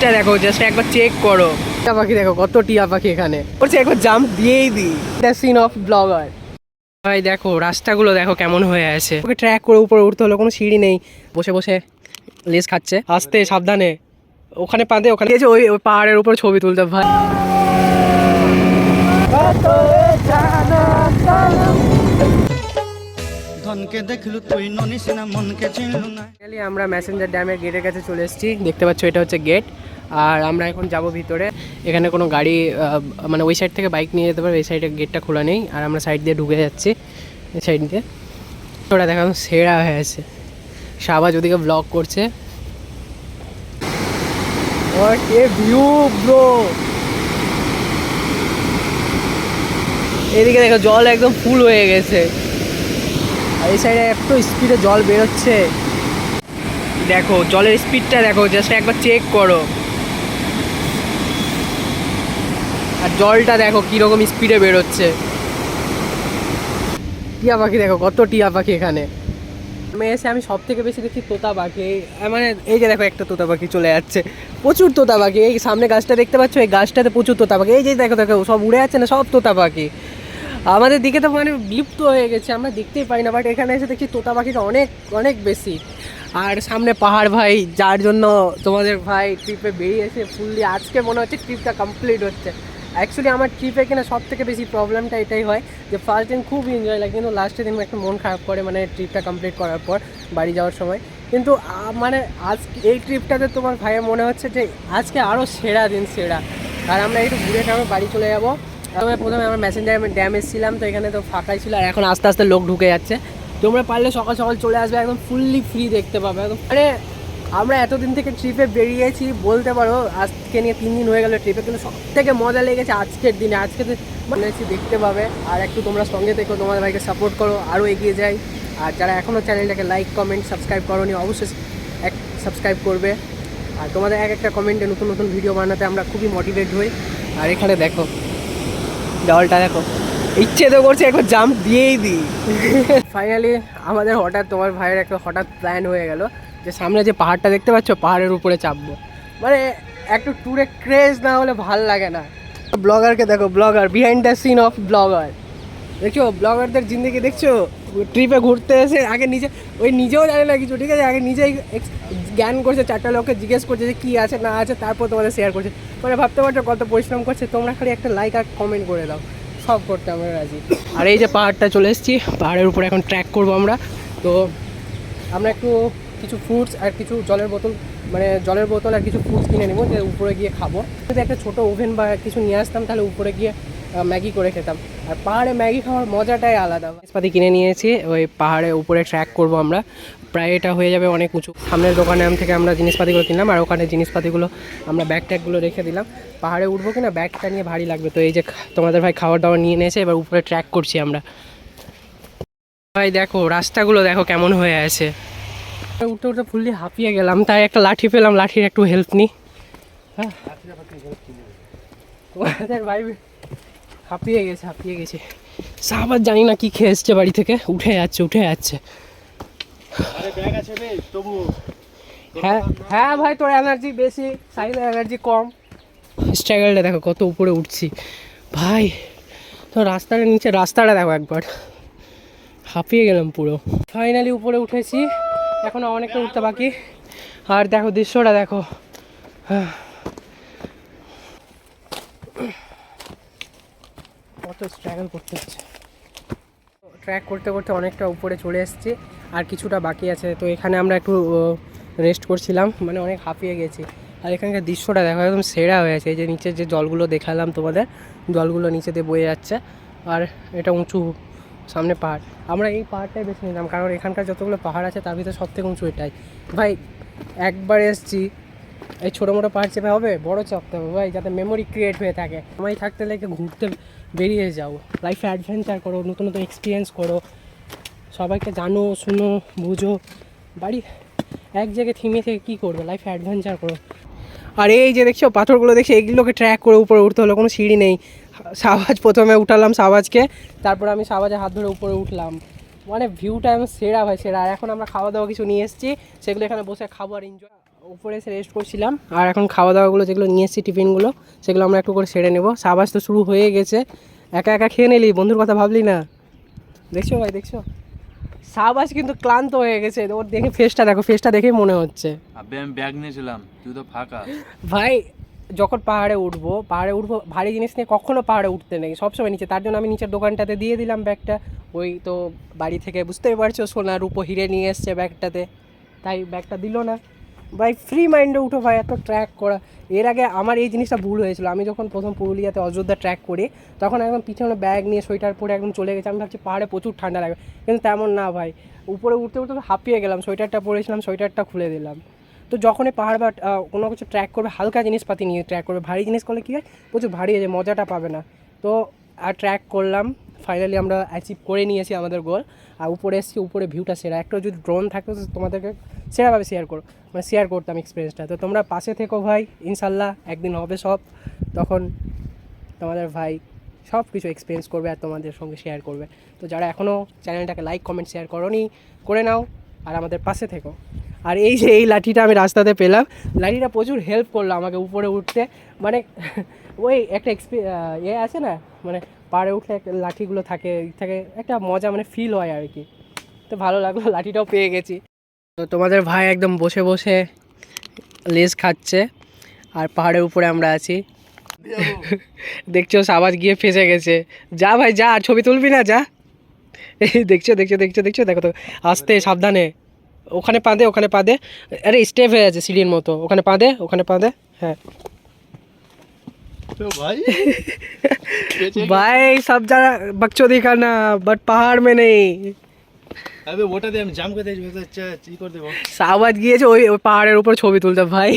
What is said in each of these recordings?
স্পিডটা দেখো জাস্ট একবার চেক করো। টিয়া পাখি দেখো কত টিয়া পাখি এখানে। বলছে একবার জাম্প দিয়েই দিই। দ্য সিন অফ ব্লগার ভাই দেখো রাস্তাগুলো দেখো কেমন হয়ে আছে। ওকে ট্র্যাক করে উপরে উঠতে হলো কোনো সিঁড়ি নেই। বসে বসে লেস খাচ্ছে। আস্তে সাবধানে। ওখানে পাঁদে ওখানে ওই পাহাড়ের উপর ছবি তুলতে ভাই। ধনকে দেখলু, তুই ননিস না মনকে চিনলু না। আমরা ম্যাসেঞ্জার ড্যামের গেটের কাছে চলে এসেছি। দেখতে পাচ্ছ এটা হচ্ছে গেট আর আমরা এখন যাব ভিতরে। এখানে কোনো গাড়ি মানে ওই সাইড থেকে বাইক নিয়ে যেতে পারবে, এই সাইডে গেটটা খোলা নেই। আর আমরা সাইড দিয়ে ঢুকে যাচ্ছি, এই সাইড দিয়ে। ওটা দেখা সেরা হয়ে আছে। শাহবাজ ওদিকে ব্লগ করছে। এদিকে দেখো জল একদম ফুল হয়ে গেছে। এই সাইডে এত স্পিডে জল বেরোচ্ছে। দেখো, জলের স্পিডটা দেখো জাস্ট একবার চেক করো। আর জলটা দেখো কীরকম স্পিডে বেরোচ্ছে। টিয়া পাখি দেখো, কত টিয়া পাখি এখানে। আমি এসে আমি সব থেকে বেশি দেখছি তোতা পাখি। মানে এই যে দেখো একটা তোতা পাখি চলে যাচ্ছে। প্রচুর তোতা পাখি। এই সামনে গাছটা দেখতে পাচ্ছ? এই গাছটাতে প্রচুর তোতা পাখি। এই যে দেখো দেখো, সব উড়ে যাচ্ছে না, সব তোতা পাখি। আমাদের দিকে তো মানে বিলুপ্ত হয়ে গেছে, আমরা দেখতেই পাই না বাট এখানে এসে দেখছি তোতা পাখিটা অনেক অনেক বেশি। আর সামনে পাহাড় ভাই, যার জন্য তোমাদের ভাই ট্রিপে বেরিয়েছে ফুললি আজকে মনে হচ্ছে ট্রিপটা কমপ্লিট হচ্ছে। অ্যাকচুয়ালি আমার ট্রিপে কিনা সব থেকে বেশি প্রবলেমটা এটাই হয় যে ফার্স্ট দিন খুব এনজয় লাগে, কিন্তু লাস্টের দিন একটু মন খারাপ করে মানে ট্রিপটা কমপ্লিট করার পর বাড়ি যাওয়ার সময়। কিন্তু মানে আজ এই ট্রিপটাতে তোমার ভাইয়ের মনে হচ্ছে যে আজকে আরও সেরা দিন, সেরা। আর আমরা একটু ঘুরে টুরে বাড়ি চলে যাব। প্রথমে প্রথমে আমরা ম্যাসেঞ্জার ড্যাম এসেছিলাম, তো এখানে তো ফাঁকাই ছিল, আর এখন আস্তে আস্তে লোক ঢুকে যাচ্ছে। তোমরা পারলে সকাল সকাল চলে আসবে, একদম ফুললি ফ্রি দেখতে পাবে, একদম মানে আমরা এতদিন থেকে ট্রিপে বেরিয়েছি, বলতে পারো, আজকে নিয়ে তিন দিন হয়ে গেল ট্রিপে কিন্তু সব থেকে মজা লেগেছে আজকের দিনে। আজকে মানে দেখতে পাবে, আর একটু তোমরা সঙ্গে থেকো, তোমাদের ভাইকে সাপোর্ট করো আরও এগিয়ে যাই। আর যারা এখনও চ্যানেলটাকে লাইক কমেন্ট সাবস্ক্রাইব করো করোনি, অবশ্যই এক সাবস্ক্রাইব করবে। আর তোমাদের এক একটা কমেন্টে নতুন নতুন ভিডিও বানাতে আমরা খুবই মোটিভেট হই। আর এখানে দেখো জলটা দেখো। ইচ্ছে তো করছে একবার জাম্প দিয়েই দিই। ফাইনালি আমাদের হঠাৎ তোমার ভাইয়ের একটা হঠাৎ প্ল্যান হয়ে গেল যে সামনে যে পাহাড়টা দেখতে পাচ্ছ, পাহাড়ের উপরে চাপবো। মানে একটু ট্যুরে ক্রেজ না হলে ভালো লাগে না। ব্লগারকে দেখো vlogger behind the scene of vlogger দেখছ ব্লগারদের জিন্দগি দেখছ? ট্রিপে ঘুরতে এসে আগে নিজে, ওই নিজেও জানে না কিছু, ঠিক আছে? আগে নিজেই জ্ঞান করছে, চারটা লোককে জিজ্ঞেস করছে যে কী আছে, না আছে, তারপর তোমাদের শেয়ার করছে। মানে ভাবতে পারছ কত পরিশ্রম করছে, তোমরা খালি একটা লাইক আর কমেন্ট করে দাও। সব করতে আমরা রাজি। আর এই যে পাহাড়টা চলে এসেছি, পাহাড়ের উপরে এখন ট্র্যাক করব আমরা। তো আমরা একটু কিছু ফ্রুটস আর কিছু জলের বোতল মানে জলের বোতল আর কিছু ফ্রুটস কিনে নেব, যে উপরে গিয়ে খাব। যদি একটা ছোটো ওভেন বা কিছু নিয়ে আসতাম, তাহলে উপরে গিয়ে ম্যাগি করে খেতাম। আর পাহাড়ে ম্যাগি খাওয়ার মজাটাই আলাদা। জিনিসপাতি কিনে নিয়েছি, ওই পাহাড়ে উপরে ট্র্যাক করব আমরা। প্রায় এটা হয়ে যাবে অনেক উঁচু। সামনের দোকানে আম থেকে আমরা জিনিসপাতিগুলো কিনলাম, আর ওখানে জিনিসপাতিগুলো আমরা ব্যাগ ট্যাগগুলো রেখে দিলাম। পাহাড়ে উঠবো কিনা ব্যাগটা নিয়ে ভারী লাগবে। তো এই যে তোমাদের ভাই খাবার দাবার নিয়ে নিয়েছে, এবার উপরে ট্র্যাক করছি আমরা। ভাই দেখো, রাস্তাগুলো দেখো কেমন হয়ে আছে। উঠতে উঠতে ফুললি হাঁপিয়ে গেলাম, তাই একটা লাঠি পেলাম, লাঠির একটু হেল্প নিই হ্যাঁ। তোমাদের ভাই হাঁপিয়ে গেছে হাঁপিয়ে গেছে। সাহাবার জানি না কি খেয়ে এসছে বাড়ি থেকে। উঠে যাচ্ছে উঠে যাচ্ছে। হ্যাঁ হ্যাঁ ভাই তোর এনার্জি বেশি সাইডের এনার্জি কম। স্ট্রাগলটা দেখো কত উপরে উঠছি। ভাই তো রাস্তাটা নিচে রাস্তাটা দেখো একবার। হাঁপিয়ে গেলাম পুরো। ফাইনালি উপরে উঠেছি এখনও অনেকটা উঠতে বাকি। আর দেখো দৃশ্যটা দেখো। হ্যাঁ। কত স্ট্রাগল করতে হচ্ছে। ট্র্যাক করতে করতে অনেকটা উপরে চলে এসেছি, আর কিছুটা বাকি আছে। তো এখানে আমরা একটু রেস্ট করছিলাম মানে অনেক হাঁপিয়ে গেছি। আর এখানকার দৃশ্যটা দেখো, একদম সেরা হয়েছে এই যে নিচের যে জলগুলো দেখালাম তোমাদের, জলগুলো নিচে দিয়ে বয়ে যাচ্ছে, আর এটা উঁচু, সামনে পাহাড়। আমরা এই পাহাড়টাই বেছে নিলাম, কারণ এখানকার যতগুলো পাহাড় আছে, তার ভিতরে সব থেকে উঁচু এটাই। ভাই, একবার এসছি, এই ছোটো মোটো পাহাড় চেপে হবে, বড় চাপতে হবে, ভাই, যাতে মেমোরি ক্রিয়েট হয়ে থাকে। সময় থাকতে লেগে ঘুরতে বেরিয়ে যাও। লাইফে অ্যাডভেঞ্চার করো, নতুন নতুন এক্সপিরিয়েন্স করো। সবাইকে জানো, শুনো, বুঝো। বাড়ি এক জায়গায় থিমে থেকে কী করবে? লাইফে অ্যাডভেঞ্চার করো। আর এই যে দেখছ, পাথরগুলো দেখছি, এগুলোকে ট্র্যাক করে উপরে উঠতে হলো, কোনো সিঁড়ি নেই। সাবাজ প্রথমে উঠালাম সাবাজকে, তারপর আমি সাবাজের হাত ধরে উপরে উঠলাম। মানে ভিউটা আমি সেরা ভাই, সেরা। আর এখন আমরা খাওয়া দাওয়া কিছু নিয়ে এসেছি, সেগুলো এখানে বসে খাব আর এনজয় উপরে এসে রেস্ট করছিলাম। আর এখন খাওয়া দাওয়াগুলো যেগুলো নিয়ে এসেছি টিফিনগুলো সেগুলো আমরা একটু করে সেরে নেব। সাবাস তো শুরু হয়ে গেছে। একা একা খেয়ে নিলি বন্ধুর কথা ভাবলি না? দেখছ ভাই দেখছ? সাবাস কিন্তু ক্লান্ত হয়ে গেছে। ওর দেখে ফেসটা দেখো ফেসটা দেখেই মনে হচ্ছে। আবে আমি ব্যাগ নিয়েছিলাম। তুই তো ফাঁকা। ভাই যখন পাহাড়ে উঠবো পাহাড়ে উঠবো ভারী জিনিস নিয়ে কখনো পাহাড়ে উঠতে নেই। সবসময় নিচে তার জন্য আমি নিচের দোকানটাতে দিয়ে দিলাম ব্যাগটা। ওই তো বাড়ি থেকে বুঝতেই পারছ সোনা রূপো হিরে নিয়ে এসছে ব্যাগটাতে। তাই ব্যাগটা দিল না। ভাই ফ্রি মাইন্ডে উঠো ভাই, এত ট্র্যাক করা। এর আগে আমার এই জিনিসটা ভুল হয়েছিল। আমি যখন প্রথম পুরুলিয়াতে অযোধ্যা ট্র্যাক করি, তখন একদম পিছনে ব্যাগ নিয়ে সোয়েটার পরে একদম চলে গেছে। আমি ভাবছি পাহাড়ে প্রচুর ঠান্ডা লাগবে। কিন্তু তেমন না ভাই। উপরে উঠতে উঠতে হাঁপিয়ে গেলাম, সোয়েটারটা পরেছিলাম, সোয়েটারটা খুলে দিলাম। তো যখনই পাহাড় বা কোনো কিছু ট্র্যাক করবে, হালকা জিনিসপাতি নিয়ে ট্র্যাক করবে। ভারী জিনিস করলে কী হয়? প্রচুর ভারী হয়ে যায়, মজাটা পাবে না। তো আর ট্র্যাক করলাম। ফাইনালি আমরা অ্যাচিভ করে নিয়েছি আমাদের গোল আর উপরে এসেছি, উপরে ভিউটা সেরা। একটা যদি ড্রোন থাকতো তোমাদেরকে সেরাভাবে শেয়ার করো। মানে শেয়ার করতাম এক্সপিরিয়েন্সটা তো তোমরা পাশে থেকো ভাই, ইনশাল্লাহ একদিন হবে সব। তখন তোমাদের ভাই সব কিছু এক্সপিরিয়েন্স করবে আর তোমাদের সঙ্গে শেয়ার করবে। তো যারা এখনও চ্যানেলটাকে লাইক কমেন্ট শেয়ার করোনি, করে নাও। আর আমাদের পাশে থেকো। আর এই যে, এই লাঠিটা আমি রাস্তাতে পেলাম। লাঠিটা প্রচুর হেল্প করল আমাকে উপরে উঠতে। মানে ওই একটা এক্সপি ইয়ে আছে না? মানে পাড়ে উঠলে লাঠিগুলো থাকে থাকে, একটা মজা মানে ফিল হয় আর কি। তো ভালো লাগল, লাঠিটাও পেয়ে গেছি। তো তোমাদের ভাই একদম বসে বসে লেজ খাচ্ছে, আর পাহাড়ের উপরে আমরা আছি। দেখছ সাবাজ গিয়ে ফেসে গেছে। যা ভাই, যা ছবি তুলবি না, যা। এই দেখছ দেখছ দেখছ দেখছ, দেখো তো, আসতে, সাবধানে। ওখানে পাঁদে ওখানে পাঁদে আরে স্টেপ হয়ে আছে সিঁড়ির মতো। ওখানে পাঁদে ওখানে পাঁদে হ্যাঁ। ভাই भाई सब जगह बकचोदी करना बट पहाड़ में नहीं আবে ওটা দিয়ে আমি জাম করে দিয়ে আচ্ছা কি করে দেবো সাবাজ গিয়েছে ওই ওই পাহাড়ের উপর ছবি তুলতে ভাই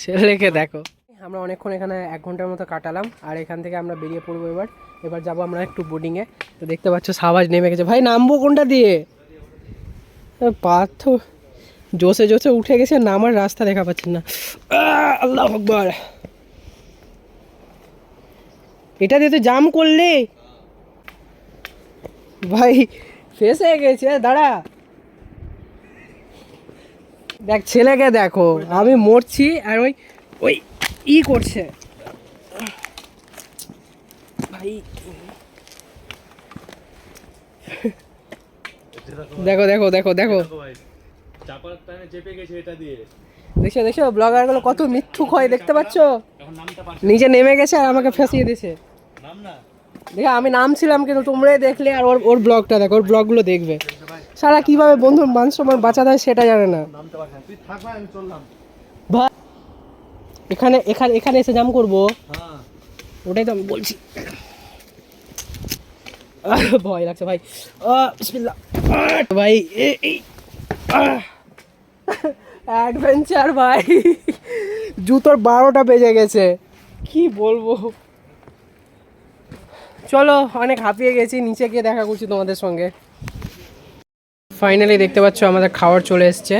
ছেলেকে দেখো আমরা অনেকক্ষণ এখানে এক ঘন্টার মতো কাটালাম আর এখান থেকে আমরা বেরিয়ে পড়বো এবার এবার যাবো আমরা একটু বোর্ডিংয়ে তো দেখতে পাচ্ছ সাবাজ নেমে গেছে ভাই নামবো কোনটা দিয়ে পাথর জোসে জোসে উঠে গেছে নামার রাস্তা দেখা পাচ্ছেন না আহ, আল্লাহ আকবর এটা দিয়ে তো জাম করলে। ভাই ফেসে গেছে দাঁড়া। দেখ ছেলেকে দেখো আমি মরছি আর ওই ওই ই করছে। ভাই। দেখো দেখো দেখো দেখো। ভাই চাপার টাইমে চেপে গেছে এটা দিয়ে। দেখছ দেখছ ব্লগারগুলো কত মিথ্যুক হয় দেখতে পাচ্ছ? নিজে নেমে গেছে আর আমাকে ফাঁসিয়ে দিয়েছে দেখো আমি নামছিলাম কিন্তু তোমরাই দেখলে আর ওর ওর ব্লগটা দেখো ওর ব্লগগুলো দেখবে। সারা কীভাবে বন্ধুর মান সম্মান বাঁচাতে হয় সেটা জানে না। এখানে এখানে এখানে এসে জাম করব। হ্যাঁ। ওটাই তো আমি বলছি। ভয় লাগছে ভাই। ভাই অ্যাডভেঞ্চার ভাই। জুতোর বারোটা বেজে গেছে। কি বলব? চলো, অনেক হাঁপিয়ে গেছি, নিচে গিয়ে দেখা করছি তোমাদের সঙ্গে। ফাইনালি দেখতে পাচ্ছ, আমাদের খাওয়ার চলে এসছে।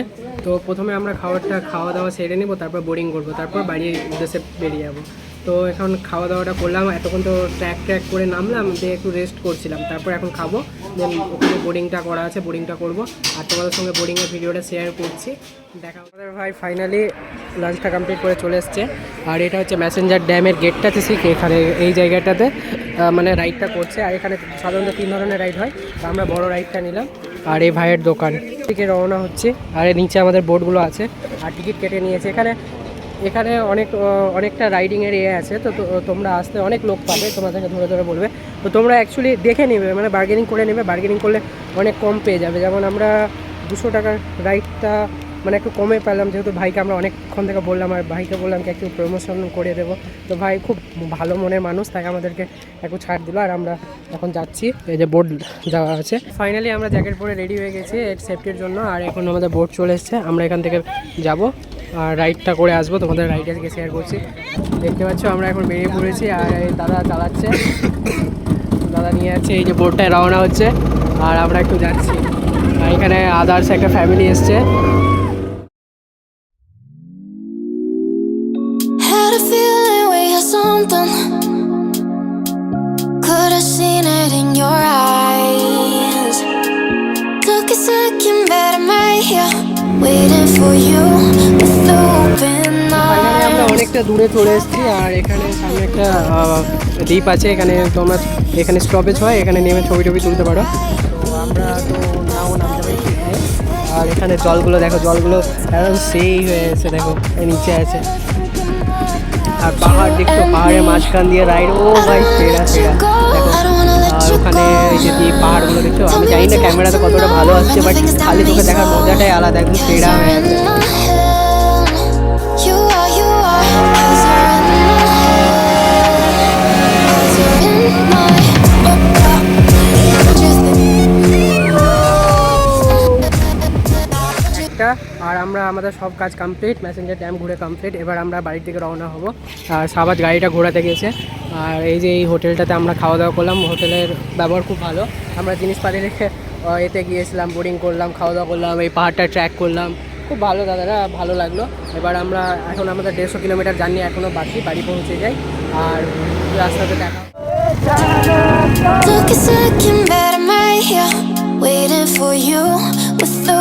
তো প্রথমে আমরা খাবারটা খাওয়া দাওয়া সেরে নেব, তারপর বোরিং করব, তারপর বাড়ির উদ্দেশ্যে বেরিয়ে যাব। তো এখন খাওয়া দাওয়াটা করলাম, এতক্ষণ তো ট্র্যাক ট্র্যাক করে নামলাম, দিয়ে একটু রেস্ট করছিলাম, তারপর এখন খাব। দেন ওখানে বোরিংটা করা আছে বোরিংটা করব। আর তোমাদের সঙ্গে বোর্ডিংয়ের ভিডিওটা শেয়ার করছি। দেখা আমাদের ভাই ফাইনালি লাঞ্চটা কমপ্লিট করে চলে এসছে। আর এটা হচ্ছে ম্যাসেঞ্জার ড্যামের গেটটাতে শিখে এখানে, এই জায়গাটাতে মানে রাইডটা করছে। আর এখানে সাধারণত তিন ধরনের রাইড হয়। তো আমরা বড় রাইডটা নিলাম। আর এই ভাইয়ের দোকান। থেকে রওনা হচ্ছে। আর এর নিচে আমাদের বোর্ডগুলো আছে। আর টিকিট কেটে নিয়েছে। এখানে এখানে অনেক, অনেকটা রাইডিংয়ের ইয়ে আছে। তো- তোমরা আসতে অনেক লোক পাবে। তোমাদেরকে ধরে ধরে বলবে। তো তোমরা অ্যাকচুয়ালি দেখে নেবে মানে বার্গেনিং করে নেবে। বার্গেনিং করলে অনেক কম পেয়ে যাবে। যেমন আমরা দুশো টাকার রাইডটা মানে একটু কমে পেলাম, যেহেতু ভাইকে আমরা অনেকক্ষণ থেকে বললাম, আর ভাইকে বললাম কি একটু প্রমোশন করে দেবো। তো ভাই খুব ভালো মনের মানুষ, তাই আমাদেরকে একটু ছাড় দিল। আর আমরা এখন যাচ্ছি, এই যে বোর্ড যাওয়া আছে। ফাইনালি আমরা জ্যাকেট পরে রেডি হয়ে গেছি সেফটির জন্য। আর এখন আমাদের বোর্ড চলে এসছে, আমরা এখান থেকে যাব। আর রাইডটা করে আসব, তোমাদের রাইডে শেয়ার করছি। দেখতে পাচ্ছ, আমরা এখন বেরিয়ে পড়েছি, আর দাদা চালাচ্ছে। দাদা নিয়ে যাচ্ছে, এই যে বোর্ডটায় রওনা হচ্ছে। আর আমরা একটু যাচ্ছি। এখানে আদার্স একটা ফ্যামিলি এসছে। Had a feeling অনেকটা দূরে চলে এসেছি আর এখানে সামনে একটা দ্বীপ আছে। এখানে তোমরা, এখানে স্টপেজ হয়, এখানে নেমে ছবি টবি তুলতে পারো। তো আমরা তো নাও নামতে আর এখানে জলগুলো, দেখো, জলগুলো একদম সেই হয়ে আছে, দেখো নিচে আছে। আর পাহাড়, দেখছ, পাহাড়ের মাঝখান দিয়ে রাইড ও ভাই সেরা দেখো, আর ওখানে যে পাহাড়গুলো, দেখছ, আমি জানি না ক্যামেরাতে কতটা ভালো আসছে বাট খালি চোখে দেখার মজাটাই আলাদা, একদম সেরা হয়ে আছে। আর আমরা আমাদের সব কাজ কমপ্লিট ম্যাসেঞ্জার ড্যাম ঘুরে কমপ্লিট এবার আমরা বাড়ির থেকে রওনা হব। আর সাবাজ গাড়িটা ঘোরাতে গেছে আর এই যে এই হোটেলটাতে আমরা খাওয়া দাওয়া করলাম হোটেলের ব্যবহার খুব ভালো। আমরা জিনিসপাতি রেখে এতে গিয়েছিলাম বোর্ডিং করলাম খাওয়া দাওয়া করলাম এই পাহাড়টা ট্র্যাক করলাম। খুব ভালো দাদারা ভালো লাগল। এবার আমরা এখন আমাদের দেড়শো কিলোমিটার জার্নি এখনও বাকি বাড়ি পৌঁছে যাই। আর রাস্তাতে দেখা Took a second, but I'm right here, waiting for you with the